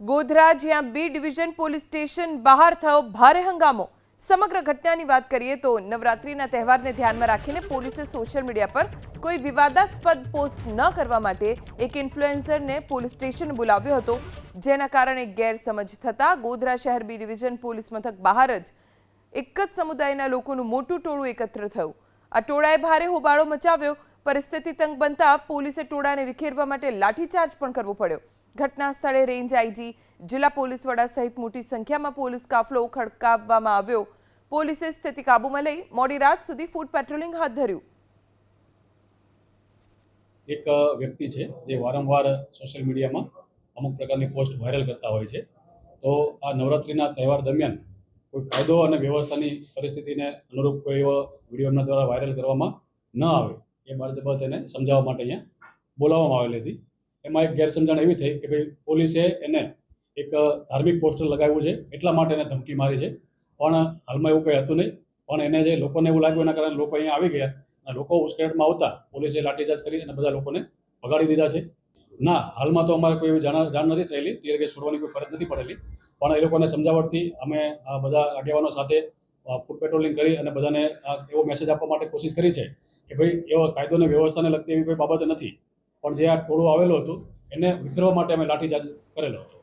ગોધરા, જ્યાં B division police station બહાર થયો ભારે હંગામો. સમગ્ર ઘટનાની વાત કરીએ તો નવરાત્રિના તહેવારને ધ્યાનમાં રાખીને પોલીસે સોશિયલ મીડિયા પર કોઈ વિવાદાસ્પદ પોસ્ટ ન કરવા માટે એક ઇન્ફ્લુએન્સરને પોલીસ સ્ટેશન બોલાવ્યો હતો. જેના કારણે ગેરસમજ થતાં ગોધરા શહેર બી ડિવિઝન પોલીસ મથક બહાર જ એક જ સમુદાયના લોકોનું મોટું ટોળું એકત્ર થયું. આ ટોળાએ ભારે હોબાળો મચાવ્યો. પરિસ્થિતિ તંગ બનતા પોલીસે ટોળાને વિખેરવા માટે લાઠીચાર્જ પણ કરવો પડ્યો. ઘટના સ્થળે રેન્જ આઈજી, જિલ્લા પોલીસ વડા સહિત મોટી સંખ્યામાં પોલીસ કાફલો ખડકાવવામાં આવ્યો. પોલીસે સ્થિતિ કાબૂમાં લઈ મોડી રાત સુધી ફૂડ પેટ્રોલિંગ હાથ ધર્યું. એક વ્યક્તિ છે જે વારંવાર સોશિયલ મીડિયામાં અમુક પ્રકારની પોસ્ટ વાયરલ કરતા હોય છે. તો આ નવરાત્રિના તહેવાર દરમિયાન કોઈ કાયદો અને વ્યવસ્થાની પરિસ્થિતિને અનુરૂપ કોઈ એવો વીડિયો દ્વારા વાયરલ કરવામાં ન આવે. એ બાબત એને સમજાવવા માટે અહીંયા બોલાવવામાં આવેલી હતી. એમાં એક ગેરસમજણ એવી થઈ કે ભાઈ પોલીસે એને એક ધાર્મિક પોસ્ટર લગાવ્યું છે, એટલા માટે એને ધમકી મારી છે. પણ હાલમાં એવું કંઈ હતું નહીં. પણ એને જે લોકોને એવું લાગ્યું એના કારણે લોકો અહીંયા આવી ગયા. અને લોકો ઉશ્કેરાટમાં આવતા પોલીસે લાઠીચાર્જ કરી અને બધા લોકોને ભગાડી દીધા છે. ના, હાલમાં તો અમારે કોઈ એવી જાણ જાણ નથી થયેલી. તે છોડવાની કોઈ ફરજ નથી પડેલી. પણ એ લોકોને સમજાવટથી અમે આ બધા આગેવાનો સાથે ફૂડ પેટ્રોલિંગ કરી અને બધાને એવો મેસેજ આપવા માટે કોશિશ કરી છે કે ભાઈ, એવો કાયદો અને વ્યવસ્થાને લગતી એવી કોઈ બાબત નથી. પણ જે આ ટોળું આવેલું હતું, એને વિખેરવા માટે અમે લાઠીચાર્જ કરેલો હતો.